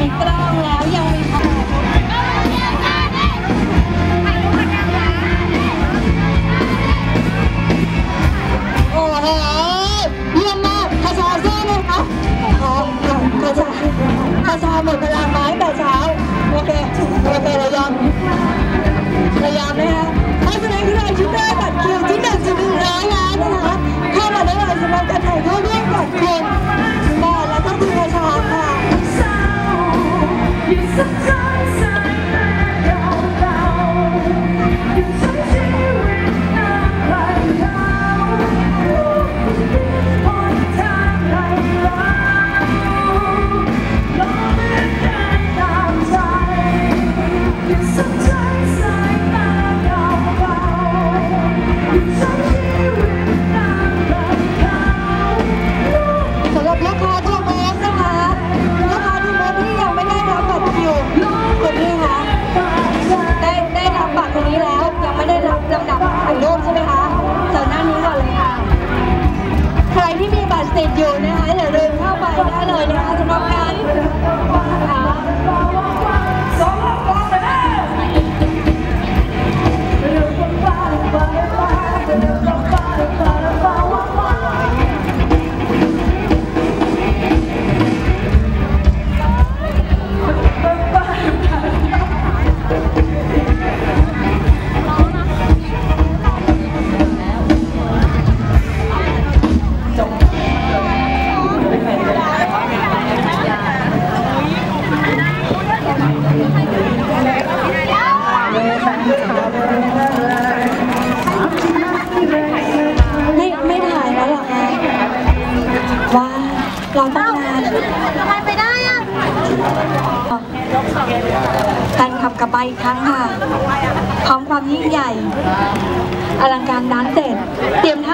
มีกล้องแล้วยังมีโอ้โหเยี่ยมมากคาซาเซ่เลยครับคาซาหมดเวลาไหม สำหรับลูกค้าทูเมสนะคะลูกค้าทูเมสที่ยังไม่ได้รับบัตรคิวคนนี้คะได้ได้รับบัตรคนนี้แล้วยังไม่ได้รับลำดับถ่ายรูปใช่ไหมคะเชิญหน้านี้ก่อนเลยค่ะ ใครที่มีบัตรติดอยู่นะคะอย่าลืม ทำไมไปได้อะแฟนขับกระบไปอีกครั้งค่ะพร้อมความยิ่งใหญ่ อลังการด้านเด็ดเตรียมท่า